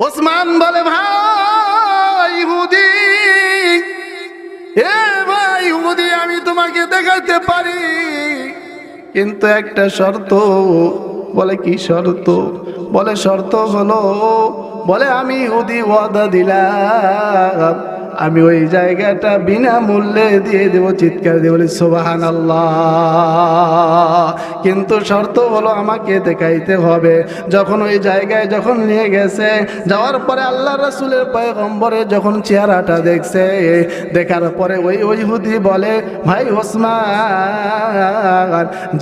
ওসমান বলে, ভাই হুদি এ ভাই হুদি আমি তোমাকে দেখাতে পারি। কিন্তু একটা শর্ত, বলে, কি শর্ত? বলে, শর্ত হলো, বলে, আমি হুদি ওয়াদা দিলাম। আমি ওই জায়গাটা বিনামূল্যে দিয়ে দেব, চিৎকার দিয়ে বলি সোবাহান কিন্তু শর্ত হলো আমাকে দেখাইতে হবে। যখন ওই জায়গায় যখন নিয়ে গেছে, যাওয়ার পরে আল্লাহ রসুলের পয়গম্বরে যখন চেহারাটা দেখছে, দেখার পরে ওই ওই হুদি বলে, ভাই ওসমান,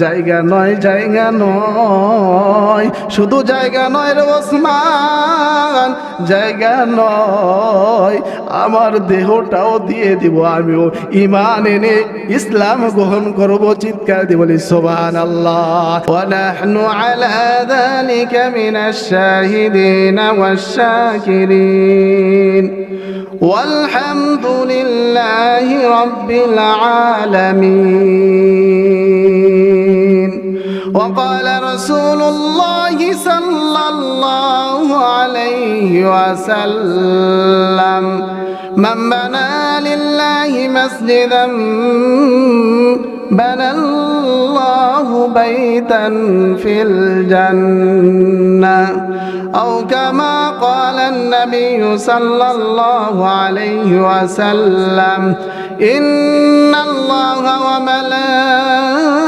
জায়গা নয় জায়গা নয়, শুধু জায়গা নয় রে ওসমান, জায়গা নয়, আমার দেহটাও দিয়ে দিব আমিও ইমান এনে ইসলাম গ্রহণ করব চিৎকার দিব বলি সোবান আল্লাহ ونحن على ذلك من الشاهدين والشاكرين والحمد لله رب العالمين وقال رسول الله صلى الله عليه وسلم. من بنى لله مسجدا بنى الله بيتا في الجنة. أو كما قال النبي صلى الله عليه وسلم إن الله وملائكته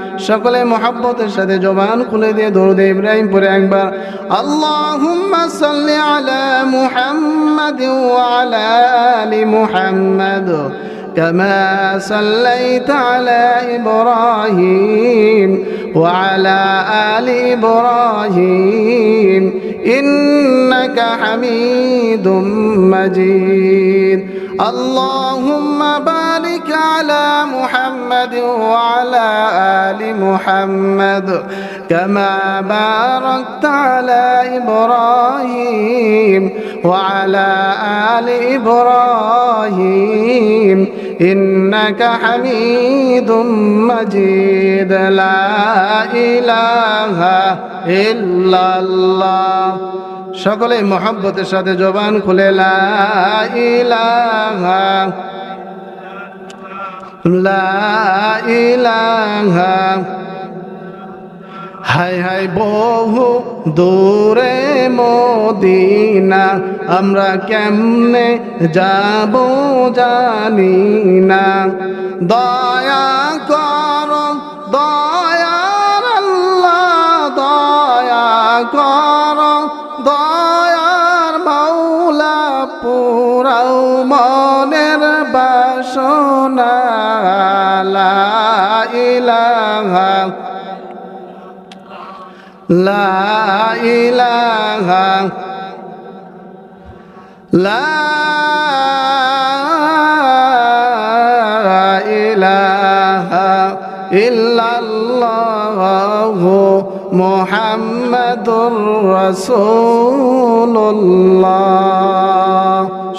সকলে মহাব্বতের সাথে জবান খুলে দিয়ে দরুদ ইব্রাহিম পরে একবার আল্লাহুম্মা সাল্লি আলা মুহাম্মাদ ওয়া আলা আলি মুহাম্মাদ كما صليت على إبراهيم وعلى آل إبراهيم إنك حميد مجيد اللهم بارك على محمد وعلى آل محمد كما باركت على إبراهيم وعلى آل إبراهيم إنك حميد مجيد لا إله إلا الله সকলে মহব্বতের সাথে জবান খুলে লা ইলাহা লা ইলাহা। হাই হাই বহু দূরে মদিনা, আমরা কেমনে যাব জানি না। দয়া কর দয়ার আল্লাহ, দয়া কর, দয়ার মাওলা পুরাও মনের বাসনা। লা ইলাহা। লা ইলাহা ইল্লাল্লাহু মুহাম্মাদুর রাসূলুল্লাহ।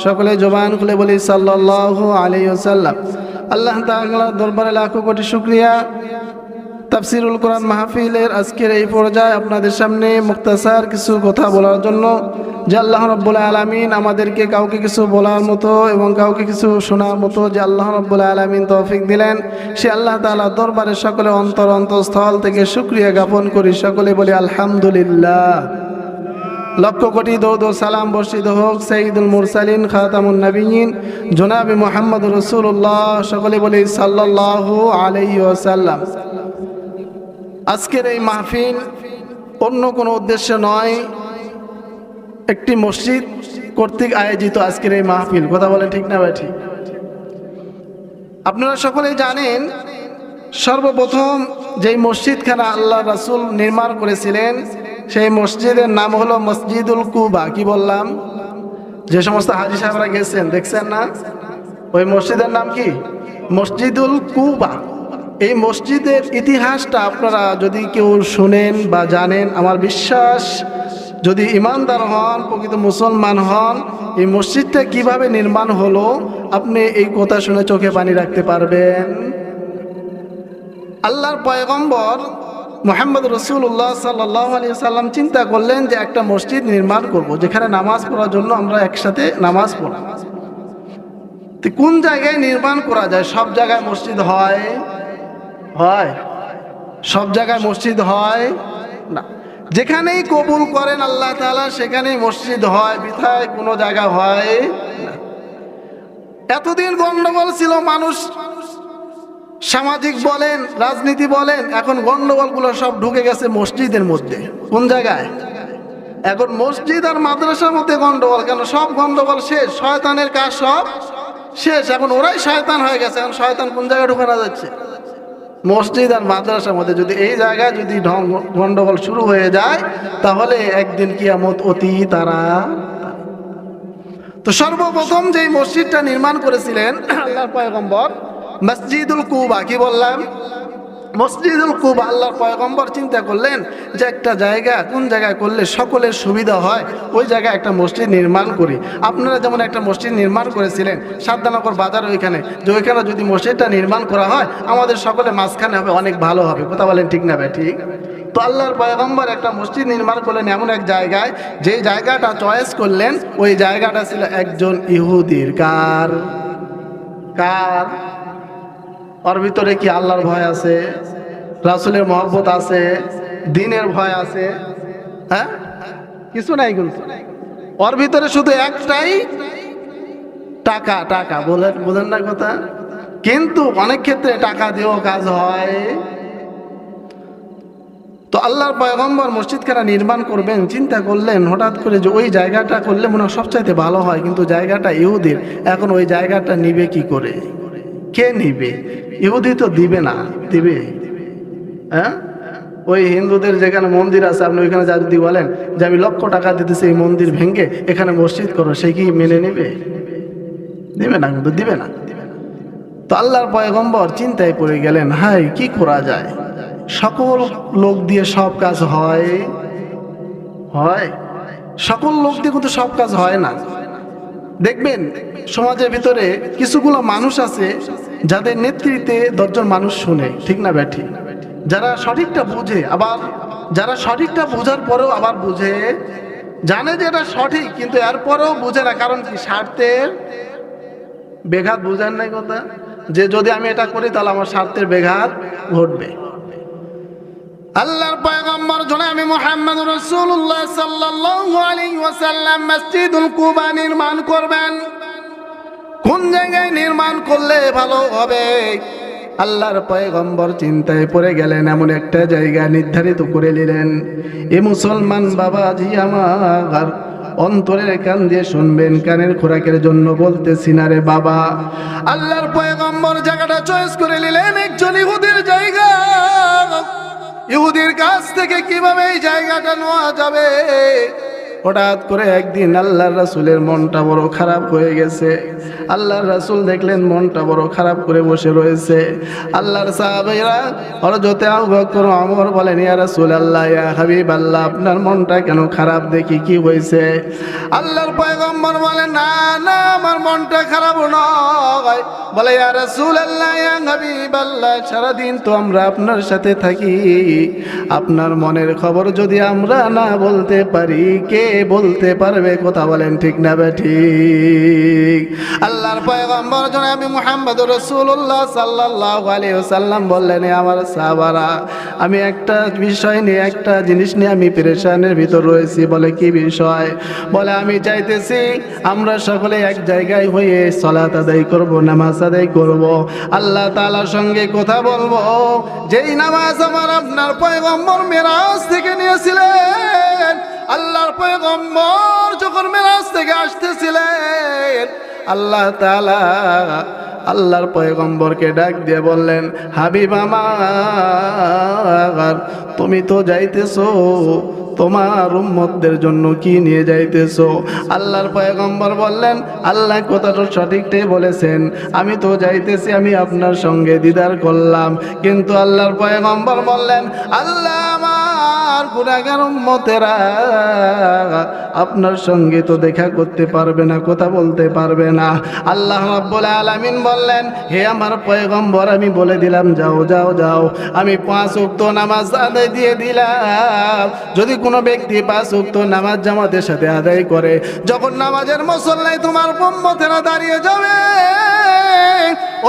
সকলে জবান খুলে বলি, সাল্লাল্লাহু আলাইহি ওয়াসাল্লাম। আল্লাহ তাআলার দরবারে লাখো কোটি শুকরিয়া। তাফসিরুল কোরআন মাহফিলের আজকের এই পর্যায়ে আপনাদের সামনে মুক্তাসার কিছু কথা বলার জন্য, যে আল্লাহ রব্বুল আলমিন আমাদেরকে কাউকে কিছু বলার মতো এবং কাউকে কিছু শোনার মতো যে আল্লাহ রব্বুল আলমিন তৌফিক দিলেন, সে আল্লাহ তালা দরবারে সকলে অন্তর অন্তঃস্থল থেকে সুক্রিয়া জ্ঞাপন করি। সকলে বলি আলহামদুলিল্লাহ। লক্ষ কোটি দৌদ সালাম বর্ষিত হোক সঈদুল মুরসালিন, খাতামুন নবীন, জোনাবি মোহাম্মদ রসুল্লাহ সকলে বলি সাল্লাহ আলাই ওসাল্লাম আজকের এই মাহফিল অন্য কোনো উদ্দেশ্য নয়, একটি মসজিদ কর্তৃক আয়োজিত আজকের এই মাহফিল। কথা বলে ঠিক না ভাই ঠিক? আপনারা সকলেই জানেন, সর্বপ্রথম যেই মসজিদখানা আল্লাহ রাসুল নির্মাণ করেছিলেন, সেই মসজিদের নাম হলো মসজিদুল কুবা। কি বললাম? যে সমস্ত হাজি সাহেবরা গেছেন, দেখছেন না? ওই মসজিদের নাম কি? মসজিদুল কুবা। এই মসজিদের ইতিহাসটা আপনারা যদি কেউ শোনেন বা জানেন, আমার বিশ্বাস যদি ইমানদার হন, প্রকৃত মুসলমান হন, এই মসজিদটা কীভাবে নির্মাণ হলো, আপনি এই কথা শুনে চোখে পানি রাখতে পারবেন। আল্লাহর পয়গম্বর মোহাম্মদ রসুল্লাহ সাল্লাহ আলী সাল্লাম চিন্তা করলেন যে একটা মসজিদ নির্মাণ করব, যেখানে নামাজ পড়ার জন্য আমরা একসাথে নামাজ পড়ব। কোন জায়গায় নির্মাণ করা যায়? সব জায়গায় মসজিদ হয়। হয়। সব জায়গায় মসজিদ হয়। না। যেখানেই কবুল করেন আল্লাহ তালা সেখানেই মসজিদ হয়, বিথায় কোনো জায়গা হয় না। এতদিন গন্ডগোল ছিল, মানুষ সামাজিক বলেন, রাজনীতি বলেন, এখন গন্ডগোলগুলো সব ঢুকে গেছে মসজিদের মধ্যে। কোন জায়গায়? এখন মসজিদ আর মাদ্রাসার মধ্যে গন্ডগোল, কেন সব গন্ডগোল শেষ? শয়তানের কাজ সব শেষ। এখন ওরাই শয়তান হয়ে গেছে। এখন শয়তান কোন জায়গায় ঢুকানো যাচ্ছে? মসজিদ আর মাদ্রাসার মধ্যে যদি এই জায়গায় যদি ঢং, গন্ডগোল শুরু হয়ে যায়, তাহলে একদিন কিয়ামত অতি তারা। তো সর্বপ্রথম যেই মসজিদটা নির্মাণ করেছিলেন আল্লাহ পয়গম্বর, মসজিদুল কুবা, কি বললাম? মসজিদুল কুবা, আল্লাহর পয়গম্বর চিন্তা করলেন যে একটা জায়গা, কোন জায়গায় করলে সকলের সুবিধা হয়? ওই জায়গায় একটা মসজিদ নির্মাণ করি। আপনারা যেমন একটা মসজিদ নির্মাণ করেছিলেন, সাদ্দানগর বাজার ওইখানে, যে ওইখানে যদি মসজিদটা নির্মাণ করা হয়, আমাদের সকলে মাঝখানে হবে, অনেক ভালো হবে। কথা বলেন ঠিক না ভাই, ঠিক? তো আল্লাহর পয়গম্বর একটা মসজিদ নির্মাণ করলেন এমন এক জায়গায়, যে জায়গাটা চয়েস করলেন, ওই জায়গাটা ছিল একজন ইহুদির কার। কার? ওর ভিতরে কি আল্লাহর ভয় আছে? রাসুলের মহব্বত আছে? দিনের ভয় আছে? হ্যাঁ? কিছু নাই কিন্তু। ওর ভিতরে শুধু একটাই টাকা টাকা। বলেন বলেন না কথা। কিন্তু অনেক ক্ষেত্রে টাকা দিয়েও কাজ হয়। তো আল্লাহর পয়গম্বর মসজিদখানা নির্মাণ করবেন, চিন্তা করলেন, হঠাৎ করে যে ওই জায়গাটা করলে মনে হয় সবচাইতে ভালো হয়, কিন্তু জায়গাটা ইহুদির। এখন ওই জায়গাটা নিবে কি করে? কে নিবে? ইহুদি তো দিবে না, দিবে। হ্যাঁ? ওই হিন্দুদের যেখানে মন্দির আছে, আপনি ওইখানে যা যদি বলেন যে আমি লক্ষ টাকা দিতেছি এই মন্দির ভেঙে এখানে মসজিদ করো, সে কি মেনে নেবে? দিবে না কিন্তু, দিবে না। তো আল্লাহর পয়গম্বর চিন্তায় পড়ে গেলেন, হাই, কি করা যায়? সকল লোক দিয়ে সব কাজ হয়? হয়। সকল লোক দিয়ে কিন্তু সব কাজ হয় না। দেখবেন, সমাজের ভিতরে কিছুগুলো মানুষ আছে যাদের নেতৃত্বে দশজন মানুষ শুনে, ঠিক না ব্যাঠি যারা সঠিকটা বুঝে, আবার যারা সঠিকটা বোঝার পরেও আবার বুঝে, জানে যে এটা সঠিক, কিন্তু এরপরেও বুঝে না। কারণ কি? স্বার্থের বেঘাত বুঝেন নাই কথা। যে যদি আমি এটা করি, তাহলে আমার স্বার্থের বেঘাত ঘটবে। আল্লাহর পয়গম্বর জনাবি মুহাম্মদ রাসূলুল্লাহ সাল্লাল্লাহু আলাইহি ওয়াসাল্লাম মসজিদুল কুবা নির্মাণ করবেন। কোন জায়গায় নির্মাণ করলে ভালো হবে? আল্লাহর পয়গম্বর চিন্তায় পড়ে গেলেন, এমন একটা জায়গা নির্ধারিত করে নিলেন। এ মুসলমান বাবা বাবাজি আমার, অন্তরের কান দিয়ে শুনবেন, কানের খোরাকের জন্য বলতেছি না রে বাবা। আল্লাহর পয়গম্বর জায়গাটা চয়েস করে নিলেন, একজন ইহুদির জায়গা। ইহুদির কাছ থেকে কীভাবে এই জায়গাটা নেওয়া যাবে? হঠাৎ করে একদিন আল্লাহর রাসুলের মনটা বড় খারাপ হয়ে গেছে। আল্লাহর রাসুল দেখলেন মনটা বড় খারাপ করে বসে রয়েছে। আল্লাহর সাহাবেরা হরজতে বকর আমর বলেন, ইয়া রাসুল আল্লাহ ইয়া হাবিব আল্লাহ আপনার মনটা কেন খারাপ? দেখি কি হয়েছে? আল্লাহর পয়গম্বর বলে না না, আমার মনটা খারাপ নয়। বলে, ইয়া রাসূল আল্লাহ ইয়া হাবিব আল্লাহ সারাদিন তো আমরা আপনার সাথে থাকি। আপনার মনের খবর যদি আমরা না বলতে পারি, কে বলতে পারবে কথা বলেন ঠিক না বে ঠিক। আল্লাহর পয়গম্বর জনাবি মুহাম্মদ রসুল্লাহ সাল্লাল্লাহু আলাইহি ওয়াসাল্লাম বললেন আমার সাহাবারা, আমি একটা বিষয় নিয়ে, একটা জিনিস নিয়ে আমি পেরেশানের ভিতর রয়েছি। বলে, কি বিষয়? বলে, আমি চাইতেছি আমরা সকলে এক জায়গায় হয়ে সলাত আদায় করব, নামাজ আদায় করব। আল্লাহ তাআলার সঙ্গে কথা বলব। যেই নামাজ আমার আপনার পয়গম্বর মেরাজ থেকে নিয়েছিলেন আল্লাহর পয়গম্বর যখন মেরাজ থেকে আসতেছিলেন, আল্লাহ তাআলা আল্লাহর পয়গম্বরকে ডাক দিয়ে বললেন, হাবিব আমার, তুমি তো যাইতেছো, তোমার উম্মতদের জন্য কি নিয়ে যাইতেছো? আল্লাহর পয়গম্বর বললেন, আল্লাহ কথাটা সঠিকটাই বলেছেন, আমি তো যাইতেছি, আমি আপনার সঙ্গে দিদার করলাম। কিন্তু আল্লাহর পয়গম্বর বললেন, আল্লাহ আমার গুণাগার উম্মতেরা, আপনার সঙ্গে তো দেখা করতে পারবে না, কথা বলতে পারবে না। আল্লাহ রাব্বুল আলামিন বললেন, হে আমার পয়গম্বর, আমি বলে দিলাম, যাও যাও যাও। আমি পাঁচ উক্ত নামাজ আদায় দিয়ে দিলাম। যদি কোনো ব্যক্তি পাঁচ উক্ত নামাজ জামাতের সাথে আদায় করে, যখন নামাজের মুসল্লায় তোমার উম্মতেরা দাঁড়িয়ে যাবে,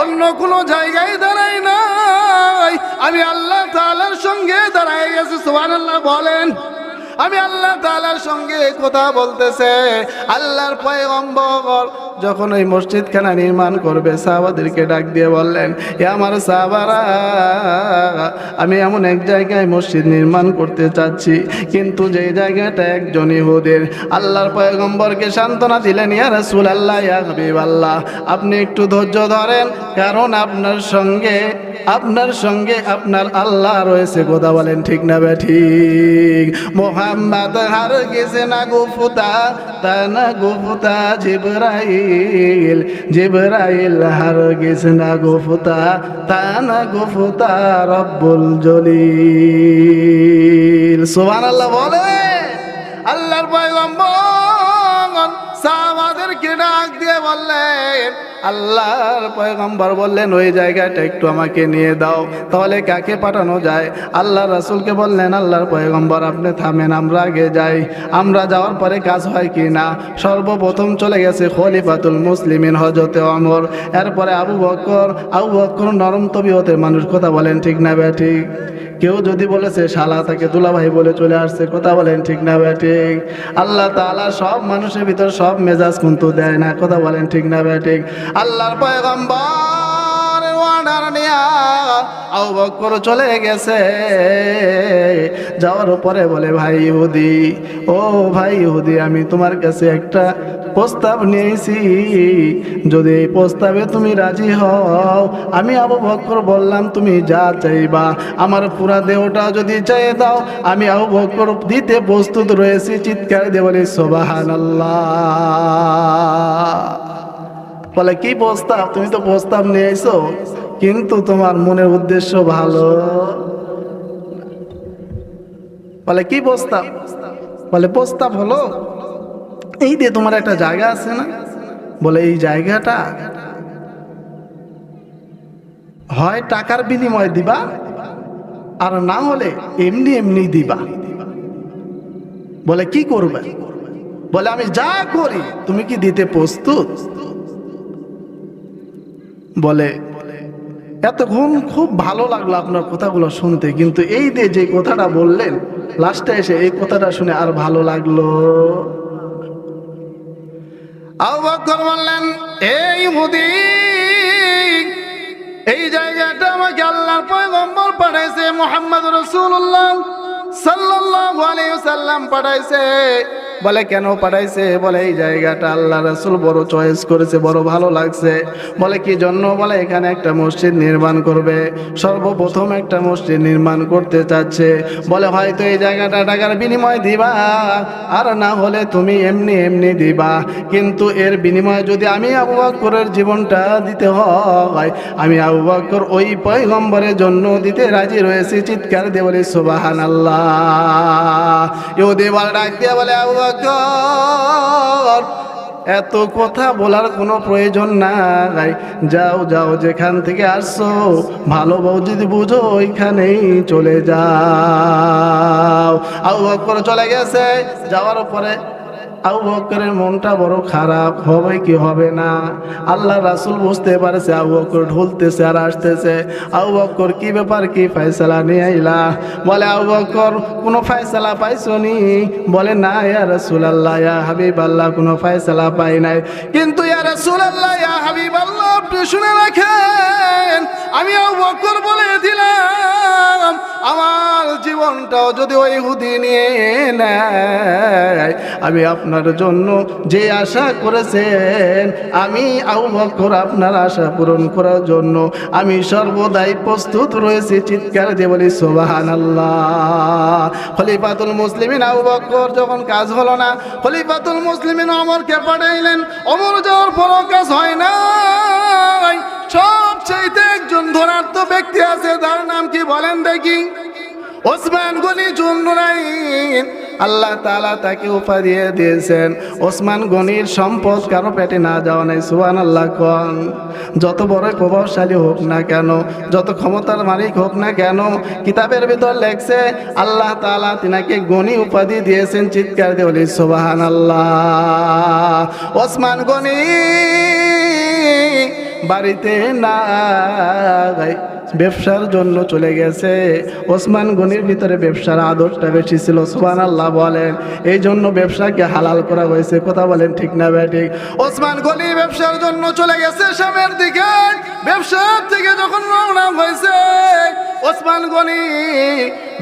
অন্য কোনো জায়গায় দাঁড়াই নাই। আমি আল্লাহ তাআলার সঙ্গে দাঁড়াই গেছি, সুবহানাল্লাহ বলেন, আমি আল্লাহ তাআলার সঙ্গে কথা বলতেছে। আল্লাহর পয়গম্বর যখন ওই মসজিদখানা নির্মাণ করবে, সাহাবাদেরকে ডাক দিয়ে বললেন, এ আমার সাহাবারা, আমি এমন এক জায়গায় মসজিদ নির্মাণ করতে চাচ্ছি, কিন্তু যে জায়গাটা একজন ইহুদের, আল্লাহর পয়গম্বরকে সান্ত্বনা দিলেন, ইয়া রাসূল আল্লাহ ইয়া আল্লাহ আপনি একটু ধৈর্য ধরেন, কারণ আপনার সঙ্গে আপনার সঙ্গে আপনার আল্লাহ রয়েছে, কথা বলেন ঠিক না বে ঠিক? মোহাম্মদ হার গেছে না গুফুতা তা না গুফুতা জিবরাইল জিবরাইল হার গেছে না গুফুতা তা না গুফুতা রব্বুল জলিল। সুবহানাল্লাহ বলে আল্লাহর পয়গম্বর সাহাবাদেরকে ডাক দিয়ে বললেন, আল্লাহর পয়গম্বর বললেন, ওই জায়গাটা একটু আমাকে নিয়ে দাও, তাহলে কাকে পাঠানো যায়? আল্লাহ রাসূলকে বললেন, আল্লাহর পয়গম্বর, আপনি থামেন, আমরা আগে যাই। আমরা যাওয়ার পরে কাজ হয় কি না? সর্বপ্রথম চলে গেছে খলিফাতুল মুসলিমিন হজরতে অমর। এরপরে আবু বক্কর আবু বক্কর নরম তবিয়তের মানুষ, কথা বলেন ঠিক না বে ঠিক? কেউ যদি বলেছে, শালা তাকে দুলাভাই বলে চলে আসছে। কথা বলেন ঠিক না ব্যাটিং আল্লাহ তালা সব মানুষের ভিতর সব মেজাজ কিন্তু দেয় না। কথা বলেন ঠিক না ব্যাটিং আল্লাহর পয়গম্বর অর্ডার নিয়া চলে গেছে। যাওয়ার পরে বলে, ভাই ইহুদি, ও ভাই ইহুদি, আমি তোমার কাছে একটা প্রস্তাব নিয়েছি। যদি এই প্রস্তাবে তুমি রাজি হও, আমি আবু বকর বললাম, তুমি যা চাইবা, আমার পুরা দেহটা যদি চাই দাও, আমি আবু বকর দিতে প্রস্তুত রয়েছি। চিৎকার দিয়ে বলি সোবাহান বলে, কি প্রস্তাব? তুমি তো প্রস্তাব নিয়ে এসো কিন্তু তোমার মনের উদ্দেশ্য ভালো। বলে, কি প্রস্তাব? বলে, প্রস্তাব হলো, এই দিয়ে তোমার একটা জায়গা আছে না, বলে, এই জায়গাটা হয় টাকার বিনিময়ে দিবা, আর না হলে এমনি এমনি দিবা। বলে, কি করবে? বলে, আমি যা করি, তুমি কি দিতে প্রস্তুত? বলে এতক্ষণ খুব ভালো লাগল আপনার কথাগুলো শুনতে, কিন্তু এই যে যে কথাটা বললেন লাস্টে এসে এই কথাটা শুনে আর ভালো লাগল। বললেন, এই মুদি এই জায়গাটা আমাকে আল্লাহর পয়গম্বর পাঠাইছে, মোহাম্মদ রসুল্লাহ সাল্লাল্লাহু আলাইহি সাল্লাম পাঠাইছে। বলে, কেন পাঠাইছে? বলে, এই জায়গাটা আল্লাহ রাসূল বড় চয়েস করেছে, বড় ভালো লাগছে। বলে, কি জন্য? বলে, এখানে একটা মসজিদ নির্মাণ করবে, সর্বপ্রথম একটা মসজিদ নির্মাণ করতে চাচ্ছে। বলে হয়তো এই জায়গাটা টাকার বিনিময় দিবা, আর না হলে তুমি এমনি এমনি দিবা। কিন্তু এর বিনিময়ে যদি আমি আবু বকরের জীবনটা দিতে হয়, আমি আবু বকর ওই পয়গম্বরের জন্য দিতে রাজি রয়েছি। চিৎকার দিয়ে বলি সুবাহান আল্লাহ ইহুদি বল, ডাক দিয়ে বলে, আবু বকর এত কথা বলার কোনো প্রয়োজন নাই। যাও যাও, যেখান থেকে আসছো, ভালো বউ যদি বুঝো, ওইখানেই চলে যাও। আউ করে চলে গেছে, যাওয়ার পরে আবু বকরের মনটা বড় খারাপ, হবে কি হবে না? আল্লাহ রাসুল বুঝতে পারছে, আবু বকর ঢুলতেছে আর আসতেছে। আবু বকর কি ব্যাপার, কি ফয়সালা নিয়ে আইলা? বলে, আবু বকর, কোনো ফয়সালা পাইছনি? বলে, না, ইয়া রাসূল আল্লাহ ইয়া হাবিব আল্লাহ কোনো ফয়সালা পাই নাই। কিন্তু ইয়া রাসূল আল্লাহ ইয়া হাবিব আল্লাহ আপনি শুনে রাখেন, আমি আবু বকর বলে দিলাম আমার জীবনটাও যদি ওই হুদি নিয়ে নেয়, আমি আপনার জন্য যে আশা করেছেন, আমি বকর আপনার আশা পূরণ করার জন্য, আমি সর্বদাই প্রস্তুত রয়েছি চিৎকার দিয়ে বলি সোবাহান আল্লাহ খলিফাতুল মুসলিমিন বকর যখন কাজ হলো না, খলিফাতুল মুসলিমিন অমরকে পাঠাইলেন, অমর যাওয়ার পরও কাজ হয় না সবচাইতে একজন ধনার্থ ব্যক্তি আছে বলেন দেখি। ওসমান গনি জুন্নুরাইন আল্লাহ তাআলা তাকে উপা দিয়ে দিয়েছেন। ওসমান গনির সম্পদ কারও পেটে না যাওয়া নাই সুবান আল্লাহ কন। যত বড় প্রভাবশালী হোক না কেন, যত ক্ষমতার মালিক হোক না কেন, কিতাবের ভিতর লেখছে, আল্লাহ তাআলা তিনাকে গনি উপাধি দিয়েছেন চিৎকার দিয়ে বলি সুবাহান আল্লাহ ওসমান গনি বাড়িতে না ব্যবসার জন্য চলে গেছে। ওসমান গনির ভিতরে ব্যবসার আদরটা বেশি ছিল ওসমান আল্লাহ বলেন। এই জন্য ব্যবসাকে হালাল করা হয়েছে, কথা বলেন ঠিক না ব্যাঠিক ওসমান গনি ব্যবসার জন্য চলে গেছে সামনের দিকে। ব্যবসার থেকে যখন রওনা হয়েছে, ওসমান গনি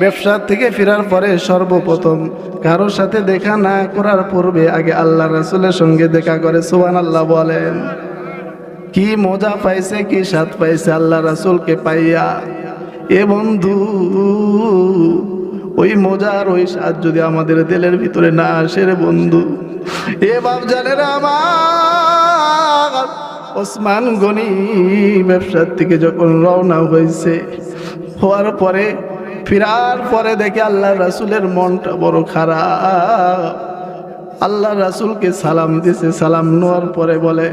ব্যবসার থেকে ফেরার পরে সর্বপ্রথম কারোর সাথে দেখা না করার পূর্বে আগে আল্লাহ রাসুলের সঙ্গে দেখা করে সুবান আল্লাহ বলেন। কি মজা পাইছে, কি স্বাদ পাইছে আল্লাহ রাসুলকে পাইয়া। এ বন্ধু, ওই মজার ওই স্বাদ যদি আমাদের দিলের ভিতরে না আসে রে বন্ধু। এ বাপ জানে আমার, ওসমান গনি ব্যবসার থেকে যখন রওনা হয়েছে, হওয়ার পরে, ফিরার পরে দেখে আল্লাহ রাসুলের মনটা বড় খারাপ। আল্লাহ রাসুলকে সালাম দিছে, সালাম নেওয়ার পরে বলে,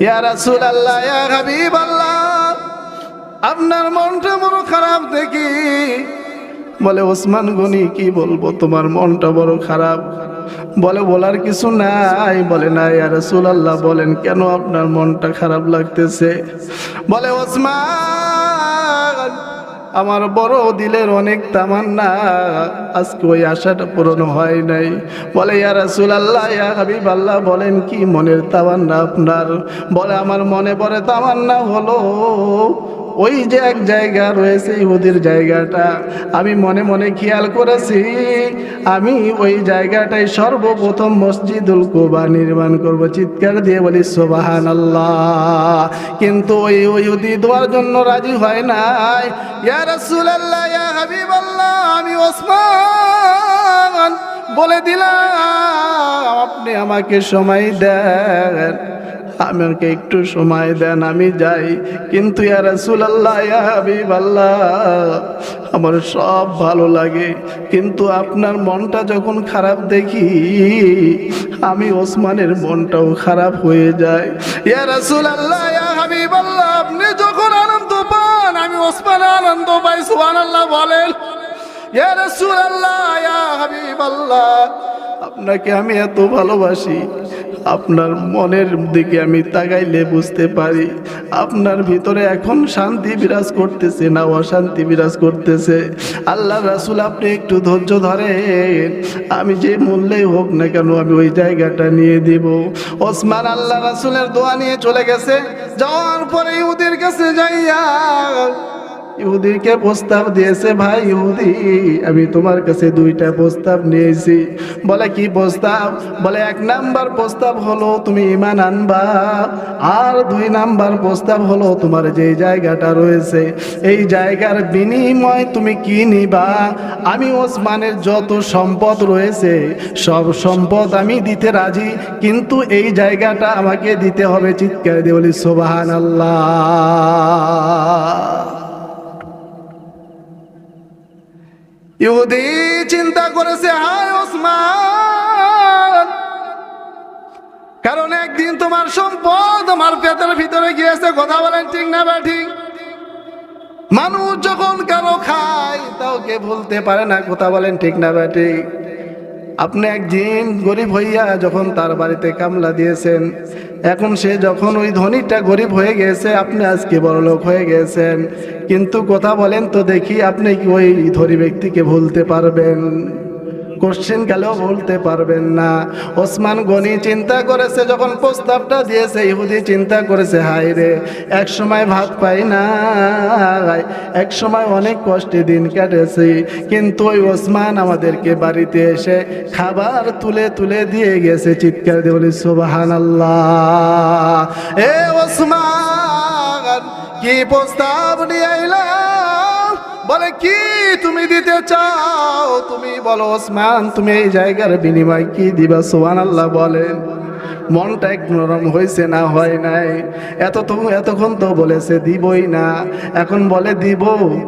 ইয়া রাসুল আল্লাহ ইয়া হাবিব আল্লাহ আপনার মনটা বড় খারাপ দেখি? বলে, ওসমান গনি, কি বলব, তোমার মনটা বড় খারাপ। বলে, বলার কিছু নাই। বলে, না, ইয়া রাসুল আল্লাহ বলেন কেন আপনার মনটা খারাপ লাগতেছে? বলে, ওসমান আমার বড় দিলের অনেক তামান্না আজকে ওই আশাটা পূরণ হয় নাই। বলে, ইয়া রাসুল আল্লাহ ইয়া হাবিব আল্লাহ বলেন কি মনের তামান্না আপনার? বলে, আমার মনে পড়ে তামান্না হলো ওই যে এক জায়গা রয়েছে, ইহুদির জায়গাটা। আমি মনে মনে খেয়াল করেছি, আমি ওই জায়গাটায় সর্বপ্রথম মসজিদুল কোবা নির্মাণ করব। চিৎকার দিয়ে বলি সোবাহান আল্লাহ কিন্তু ওই ইহুদি দেওয়ার জন্য রাজি হয় নাই। আমি বলে দিলাম, আপনি আমাকে সময় দেন। আমাকে একটু সময় দেন, আমি যাই। কিন্তু আমার সব ভালো লাগে। কিন্তু আপনার মনটা যখন খারাপ দেখি, আমি ওসমানের মনটাও খারাপ হয়ে যায়। ইয়া রাসূলুল্লাহ, ইয়া হাবিবাল্লাহ, আপনি যখন আনন্দ পান, আমি ওসমান আনন্দ পাই, সুবহানাল্লাহ বলেন। ইয়া রাসূলুল্লাহ, ইয়া হাবিবাল্লাহ আপনাকে আমি এত ভালোবাসি। আপনার মনের দিকে আমি তাকাইলে বুঝতে পারি। আপনার ভিতরে এখন শান্তি বিরাজ করতেছে না অশান্তি বিরাজ করতেছে। আল্লাহ রাসুল, আপনি একটু ধৈর্য ধরেন। আমি যে মূল্যে হোক না কেন আমি ওই জায়গাটা নিয়ে দিব। ওসমান আল্লাহ রাসুলের দোয়া নিয়ে চলে গেছে। যাওয়ার পরে ওদের কাছে যাইয়া ইহুদিকে প্রস্তাব দিয়েছে, ভাই ইহুদি, আমি তোমার কাছে দুইটা প্রস্তাব নিয়েছি। বলে, কি প্রস্তাব? বলে, এক নাম্বার প্রস্তাব হলো, তুমি ইমান আনবা, আর দুই নাম্বার প্রস্তাব হলো, তোমার যে জায়গাটা রয়েছে, এই জায়গার বিনিময় তুমি কি নিবা? আমি ওসমানের যত সম্পদ রয়েছে, সব সম্পদ আমি দিতে রাজি, কিন্তু এই জায়গাটা আমাকে দিতে হবে চিৎকার দিয়ে বলি সোবাহান আল্লাহ ইহুদি চিন্তা করেছে, হায় ওসমান, কারণ একদিন তোমার সম্পদ আমার পেটের ভিতরে গিয়েছে। কথা বলেন ঠিক না বা ঠিক? মানুষ যখন কারও খায়, তাও কে ভুলতে পারে না? কথা বলেন ঠিক না বা ঠিক? আপনি একদিন গরিব হইয়া যখন তার বাড়িতে কামলা দিয়েছেন, এখন সে যখন ওই ধনীটা গরিব হয়ে গেছে, আপনি আজকে বড় লোক হয়ে গেছেন। কিন্তু কথা বলেন তো দেখি আপনি কি ওই ধনী ব্যক্তিকে ভুলতে পারবেন? কোশ্চেন গেলেও বলতে পারবেন না। ওসমান গনি চিন্তা করেছে, যখন প্রস্তাবটা দিয়েছে, ইহুদি চিন্তা করেছে হাই রে, এক সময় ভাত পাই না এক সময় অনেক কষ্টে দিন কাটেছে, কিন্তু ওই ওসমান আমাদেরকে বাড়িতে এসে খাবার তুলে তুলে দিয়ে গেছে, চিৎকার দিয়ে বলি সুবাহান আল্লাহ এ ওসমান, কি প্রস্তাব নিয়ে এলাম বলে, কি তুমি দিতে চাও? তুমি বলো ওসমান, তুমি এই জায়গার বিনিময় কি দিবা? সোহান আল্লাহ বলেন। মনটা একটু নরম হয়েছে না হয় নাই। এত তো এতক্ষণ তো বলেছে দিবই না। এখন বলে দিব,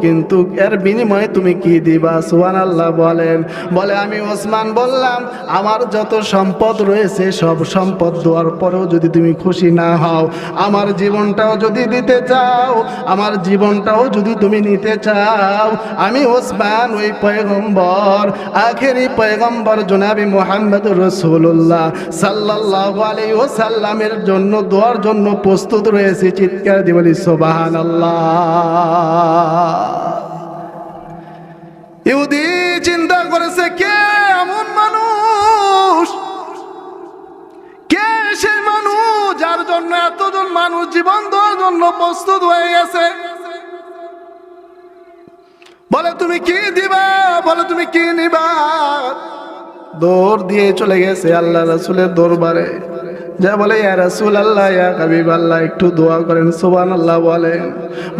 কিন্তু এর বিনিময়ে তুমি কি দিবা? সোহান আল্লাহ বলেন। বলে, আমি ওসমান বললাম, আমার যত সম্পদ রয়েছে, সব সম্পদ দেওয়ার পরেও যদি তুমি খুশি না হও, আমার জীবনটাও যদি দিতে চাও, আমার জীবনটাও যদি তুমি নিতে চাও, আমি ওসমান ওই পয়গম্বর, আখেরি পয়গম্বর জনাবি মোহাম্মদ রসুল্লাহ সাল্লাহ আলী ওসাল্লামের জন্য, দোয়ার জন্য প্রস্তুত রয়েছে। চিৎকার দিয়ে বলি সোবাহান ইহুদি চিন্তা করেছে, কে এমন মানুষ? কে সেই মানুষ যার জন্য এতজন মানুষ জীবন দেওয়ার জন্য প্রস্তুত হয়ে গেছে? বলে, তুমি কি দিবা? বলে, তুমি কি নিবা? দৌড় দিয়ে চলে গেছে আল্লাহ রাসুলের দরবারে। যা বলে, ইয়া রাসুল আল্লাহ ইয়া কাবিব আল্লাহ একটু দোয়া করেন সোবান আল্লাহ বলেন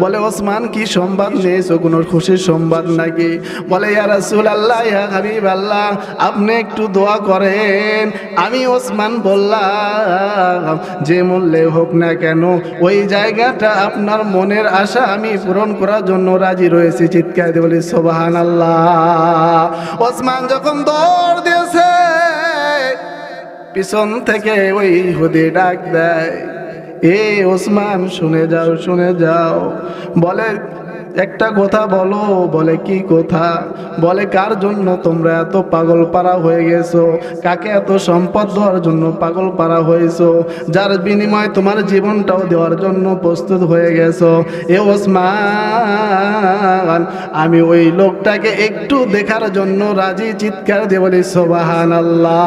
বলে, ওসমান, কি সংবাদ নিয়েছো কোনো খুশির সংবাদ নাকি? বলে, ইয়া রাসুল আল্লাহ ইয়া কাবিব আল্লাহ আপনি একটু দোয়া করেন। আমি ওসমান বললাম, যে মূল্যে হোক না কেন, ওই জায়গাটা আপনার মনের আশা আমি পূরণ করার জন্য রাজি রয়েছি। চিৎকার বলি সোবাহান আল্লাহ ওসমান যখন দৌড় দিয়েছে পিছন থেকে ওই হুদি ডাক দেয়। এ ওসমান শুনে যাও শুনে যাও। বলে একটা কথা বলো, বলে কি কথা? বলে, কার জন্য তোমরা এত পাগল পাড়া হয়ে গেছো? কাকে এত সম্পদ দেওয়ার জন্য পাগল পাড়া হয়েছো? যার বিনিময়ে তোমার জীবনটাও দেওয়ার জন্য প্রস্তুত হয়ে গেছো। এ ওসমান, আমি ওই লোকটাকে একটু দেখার জন্য রাজি, চিৎকার দিয়ে বলি সোবাহান আল্লাহ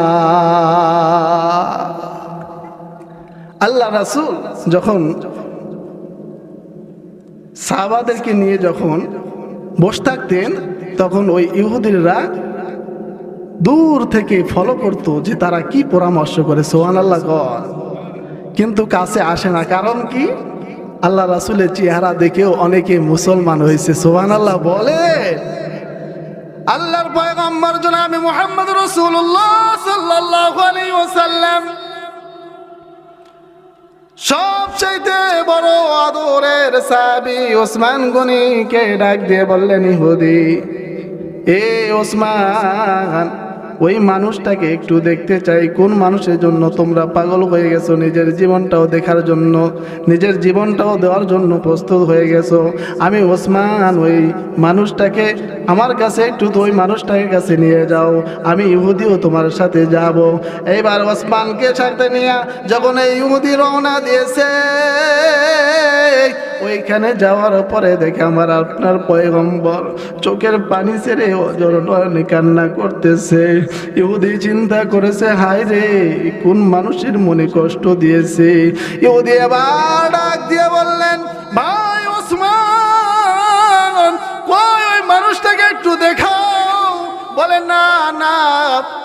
আল্লাহ রাসুল যখন সাহাবাদেরকে নিয়ে যখন বসে থাকতেন, তখন ওই ইহুদিরা দূর থেকে ফলো করত যে তারা কি পরামর্শ করে সোহান আল্লাহ কিন্তু কাছে আসে না, কারণ কি? আল্লাহ রাসুলের চেহারা দেখেও অনেকে মুসলমান হয়েছে সোহান আল্লাহ বলে। আল্লাহর পয়গম্বর জনাবে মুহাম্মদ রাসূলুল্লাহ সাল্লাল্লাহু আলাইহি ওয়াসাল্লাম সবচাইতে বড় আদরের সাবি ওসমান গনিকে ডাক দিয়ে বললেন, ইহুদি, এ ওসমান, ওই মানুষটাকে একটু দেখতে চাই। কোন মানুষের জন্য তোমরা পাগল হয়ে গেছো? নিজের জীবনটাও দেখার জন্য, নিজের জীবনটাও দেওয়ার জন্য প্রস্তুত হয়ে গেছো। আমি ওসমান, ওই মানুষটাকে আমার কাছে, একটু ওই মানুষটাকে কাছে নিয়ে যাও। আমি ইহুদিও তোমার সাথে যাব। এইবার ওসমানকে সাথে নিয়ে যখন এই ইহুদি রওনা দিয়েছে, ওইখানে যাওয়ার পরে দেখে আমার আপনার পয়গম্বর চোখের পানি ছেড়ে অজর কান্না করতেছে। ইহুদি চিন্তা করেছে, হায় রে, কোন মানুষের মনে কষ্ট দিয়েছে? ইহুদি আবার ডাক দিয়ে বললেন ভাই একটু দেখাও। বলে না না।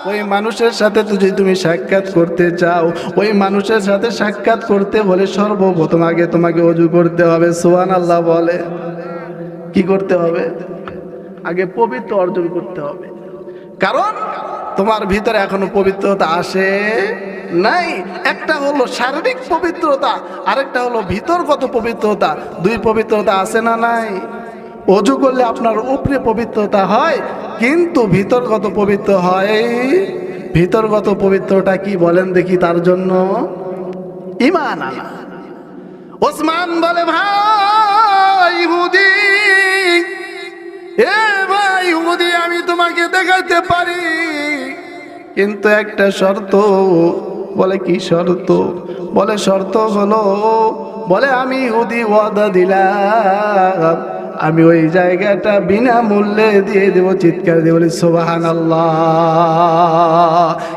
ওই মানুষের সাথে যদি তুমি সাক্ষাৎ করতে চাও, ওই মানুষের সাথে সাক্ষাৎ করতে হলে সর্বপ্রথম আগে তোমাকে অজু করতে হবে। সোহান আল্লাহ বলে। কি করতে হবে? আগে পবিত্র অর্জন করতে হবে। কারণ তোমার ভিতরে এখনও পবিত্রতা আসে নাই। একটা হলো শারীরিক পবিত্রতা, আরেকটা হলো ভিতরগত পবিত্রতা। দুই পবিত্রতা আছে না নাই? অজু করলে আপনার উপরে পবিত্রতা হয়, কিন্তু ভিতরগত পবিত্র হয়। ভিতরগত পবিত্রটা কি বলেন দেখি তার জন্য? ইমান আনা। ওসমান বলে, ভাই ইহুদি, এ ভাই ইহুদি, আমি তোমাকে দেখাতে পারি। কিন্তু একটা শর্ত, বলে কি শর্ত? বলে শর্ত হলো, বলে, আমি ইহুদি ওয়াদা দিলাম। আমি ওই জায়গাটা বিনামূল্যে দিয়ে দেবো, চিৎকার দিয়ে বলি সোবাহান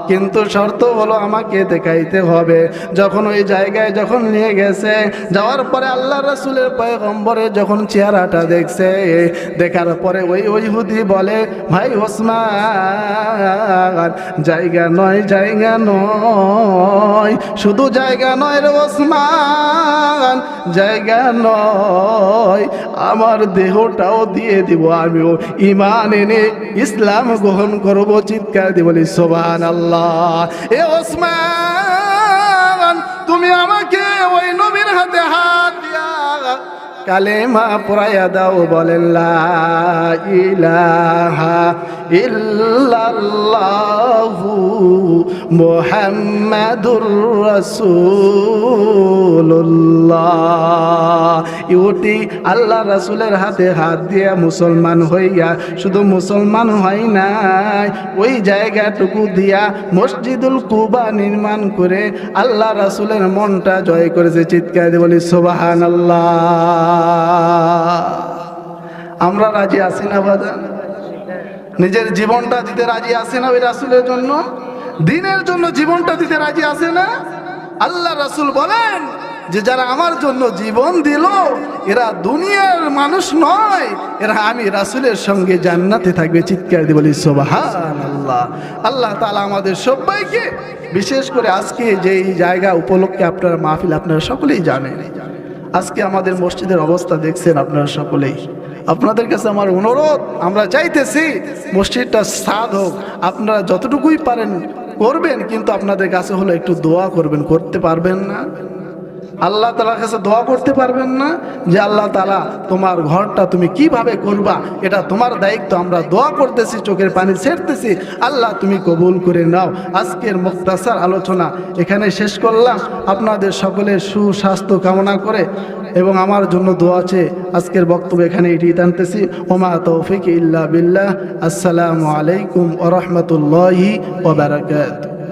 কিন্তু শর্ত হলো আমাকে দেখাইতে হবে। যখন ওই জায়গায় যখন নিয়ে গেছে, যাওয়ার পরে আল্লাহ রসুলের পয়গম্বরে যখন চেহারাটা দেখছে, দেখার পরে ওই ওই হুদি বলে, ভাই ওসমান, জায়গা নয় জায়গা নয়, শুধু জায়গা নয় রে ওসমান, জায়গা নয়, আমার দেহটাও দিয়ে দিব আমিও। ইমান এনে ইসলাম গ্রহণ করব, চিৎকার দিব বলি সোবান আল্লাহ এ ওসমান, তুমি আমাকে ওই নবীর হাতে হাত দিয়া কালেমা পড়াইয়া দাও, বলেন লা ইলাহা ইল্লাল্লাহু মুহাম্মাদুর রাসূলুল্লাহ। ইউটি আল্লাহ রাসূলের হাতে হাত দিয়া মুসলমান হইয়া শুধু মুসলমান হয় নাই, ওই জায়গাটুকু দিয়া মসজিদুল কুবা নির্মাণ করে আল্লাহ রাসূলের মনটা জয় করেছে, চিৎকার দিয়ে বলি সোবাহান আল্লাহ আমরা রাজি আছি না বাজান? নিজের জীবনটা দিতে রাজি আসে না ওই রাসুলের জন্য। দিনের জন্য জীবনটা দিতে রাজি আসে না। আল্লাহ রাসুল বলেন যে যারা আমার জন্য জীবন দিল, এরা দুনিয়ার মানুষ নয়, এরা আমি রাসুলের সঙ্গে জান্নাতে থাকবে। চিৎকার দিয়ে বলি আল্লাহ আল্লাহ তালা আমাদের সবাইকে, বিশেষ করে আজকে যেই জায়গা উপলক্ষে আপনারা মাহফিল, আপনারা সকলেই জানেন। আজকে আমাদের মসজিদের অবস্থা দেখছেন আপনারা সকলেই। আপনাদের কাছে আমার অনুরোধ, আমরা চাইতেছি মসজিদটা সাদ হোক। আপনারা যতটুকুই পারেন করবেন, কিন্তু আপনাদের কাছে হলে একটু দোয়া করবেন, করতে পারবেন না। আল্লাহ তালার কাছে দোয়া করতে পারবেন না যে আল্লাহ তালা তোমার ঘরটা তুমি কীভাবে করবা? এটা তোমার দায়িত্ব। আমরা দোয়া করতেছি, চোখের পানি ছেড়তেছি। আল্লাহ তুমি কবুল করে নাও। আজকের মুক্তাসার আলোচনা এখানে শেষ করলাম। আপনাদের সকলের সুস্বাস্থ্য কামনা করে এবং আমার জন্য দোয়া আছে। আজকের বক্তব্য এখানে এটি টানতেছি। ওমা তৌফিক ইল্লা বিল্লাহ। আসসালামু আলাইকুম ওরহমতুল্লাহি ওবরাকাত